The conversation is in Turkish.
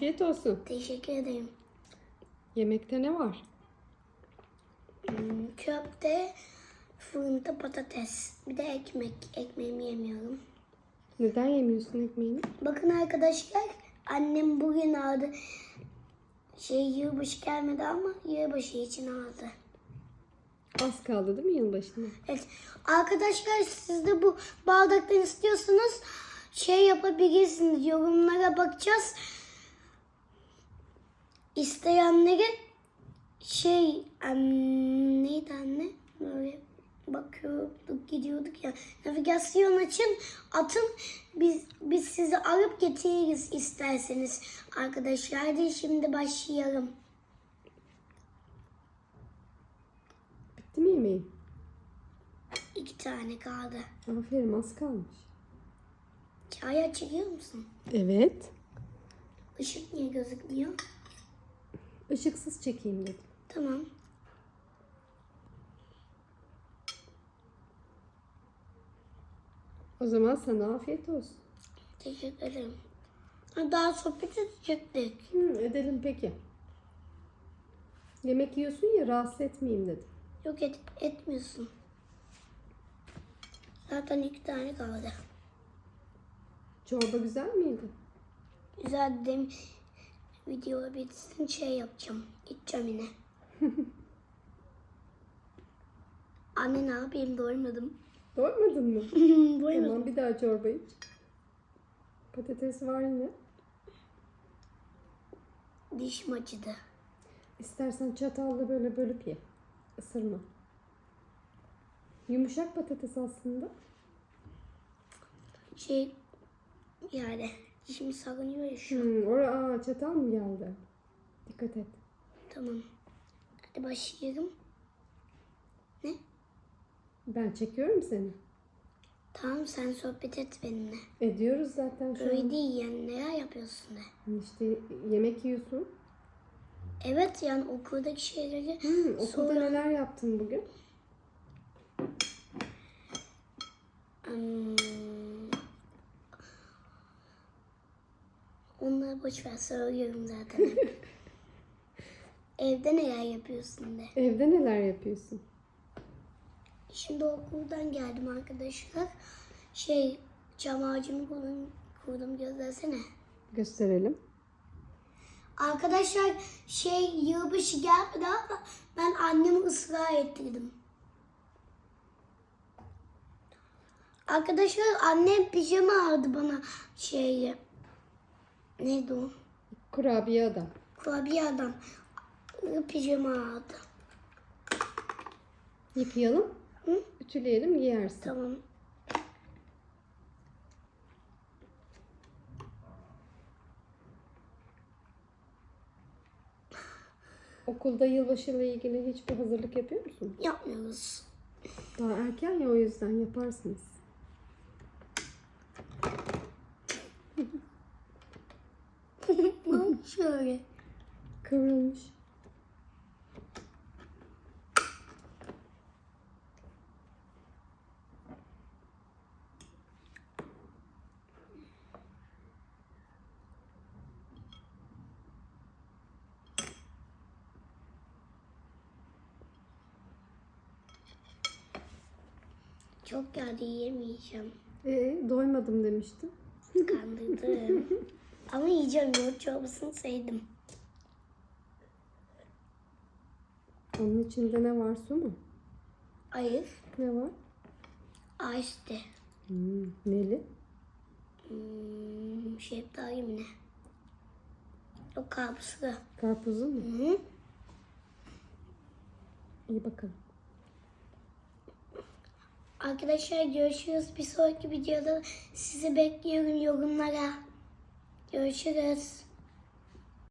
Afiyet olsun. Teşekkür ederim. Yemekte ne var? Hmm, Köfte, fırında patates. Bir de ekmek. Ekmeğimi yemiyorum. Neden yemiyorsun ekmeğini? Bakın arkadaşlar annem bugün aldı. Şey yılbaşı gelmedi ama yılbaşı için aldı. Az kaldı değil mi yılbaşına? Evet. Arkadaşlar siz de bu bardaktan istiyorsanız şey yapabilirsiniz. Yorumlara bakacağız. İsteyenlere şey em, neydi anne? Böyle bakıyorduk gidiyorduk ya. Navigasyon açın atın biz biz sizi alıp getiririz isterseniz. Arkadaşlar hadi şimdi başlayalım. Bitti mi yemeğin? İki tane kaldı. Aferin az kalmış. Çay açıyor musun? Evet. Işık niye gözükmüyor? Işıksız çekeyim dedim. Tamam. O zaman sana afiyet olsun. Teşekkür ederim. Ha, Daha sohbet edecektik. Hı, edelim peki. Yemek yiyorsun ya rahatsız etmeyeyim dedim. Yok et, etmiyorsun. Zaten iki tane kaldı. Çorba güzel miydi? Güzel dedim. Video bitsin şey yapacağım. Gideceğim yine. Anne ne yapayım doymadım. Doymadın mı? doymadım. tamam bir daha çorba iç. Patates var yine. Dişim acıdı. İstersen çatalla böyle bölüp ye. Isırma. Yumuşak patates aslında. Şey yani dişimi sakınıyor ya şu. Hmm, oraya aa, çatal mı geldi? Dikkat et. Tamam. Hadi başlayalım. Ne? Ben çekiyorum seni. Tamam sen sohbet et benimle. Ediyoruz zaten şu Öyle an. değil yani neler yapıyorsun de. İşte yemek yiyorsun. Evet yani okuldaki şeyleri Hmm, okulda Sonra- neler yaptın bugün? Boş ver söylüyorum zaten. Evde neler yapıyorsun de. Evde neler yapıyorsun? Şimdi okuldan geldim arkadaşlar. Şey cam ağacımı kurdum, kurdum göstersene. Gösterelim. Arkadaşlar şey yılbaşı gelmedi ama ben annemi ısrar ettirdim. Arkadaşlar annem pijama aldı bana şeyi. Neydi o? Kurabiye adam. Kurabiye adam. Pijama aldı. Yıkayalım. Hı? Ütüleyelim giyersin. Tamam. Okulda yılbaşıyla ilgili hiçbir hazırlık yapıyor musun? Yapmıyoruz. Daha erken ya o yüzden yaparsınız. Şöyle. Kıvrılmış. Çok geldi yemeyeceğim. Ee, doymadım demiştin. Kandırdım. Ama yiyeceğim. Yoğurt çorbasını sevdim. Onun içinde ne var su mu? Hayır. Ne var? Ağaçtı. Hmm, neli? Hmm, şeftali mi ne? Yok karpuzlu. Karpuzlu mu? Hı? İyi bakalım. Arkadaşlar görüşürüz. Bir sonraki videoda sizi bekliyorum yorumlara. Görüşürüz.